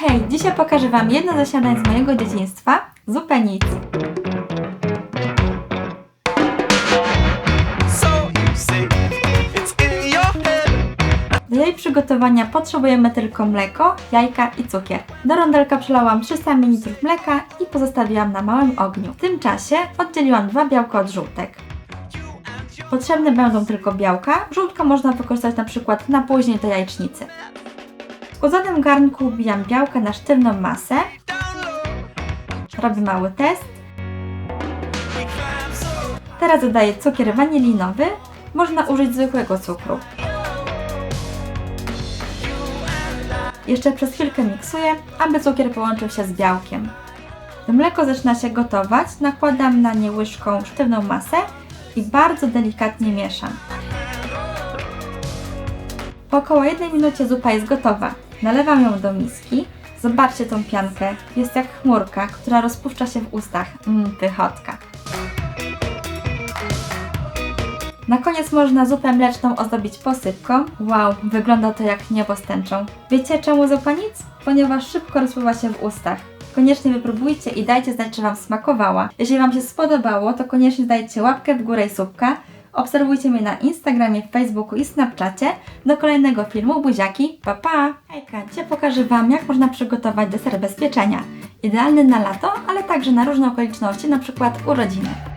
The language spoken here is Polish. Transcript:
Hej, dzisiaj pokażę Wam jedno ze śniadań z mojego dzieciństwa, zupę nic. Do jej przygotowania potrzebujemy tylko mleko, jajka i cukier. Do rondelka przelałam 300 ml mleka i pozostawiłam na małym ogniu. W tym czasie oddzieliłam dwa białka od żółtek. Potrzebne będą tylko białka, żółtka można wykorzystać na przykład na później do jajecznicy. W skłodzonym garnku wbijam białka na sztywną masę. Robię mały test. Teraz dodaję cukier wanilinowy. Można użyć zwykłego cukru. Jeszcze przez chwilkę miksuję, aby cukier połączył się z białkiem. Gdy mleko zaczyna się gotować, nakładam na nie łyżką sztywną masę i bardzo delikatnie mieszam. Po około jednej minucie zupa jest gotowa. Nalewam ją do miski. Zobaczcie tą piankę. Jest jak chmurka, która rozpuszcza się w ustach. Mmm, pychotka. Na koniec można zupę mleczną ozdobić posypką. Wow, wygląda to jak niebo z tęczą. Wiecie czemu zupa nic? Ponieważ szybko rozpływa się w ustach. Koniecznie wypróbujcie i dajcie znać, czy Wam smakowała. Jeśli Wam się spodobało, to koniecznie dajcie łapkę w górę i subka. Obserwujcie mnie na Instagramie, Facebooku i Snapchacie. Do kolejnego filmu, buziaki, pa pa! Hejka, dzisiaj pokażę Wam, jak można przygotować deser bez pieczenia. Idealny na lato, ale także na różne okoliczności, na przykład urodziny.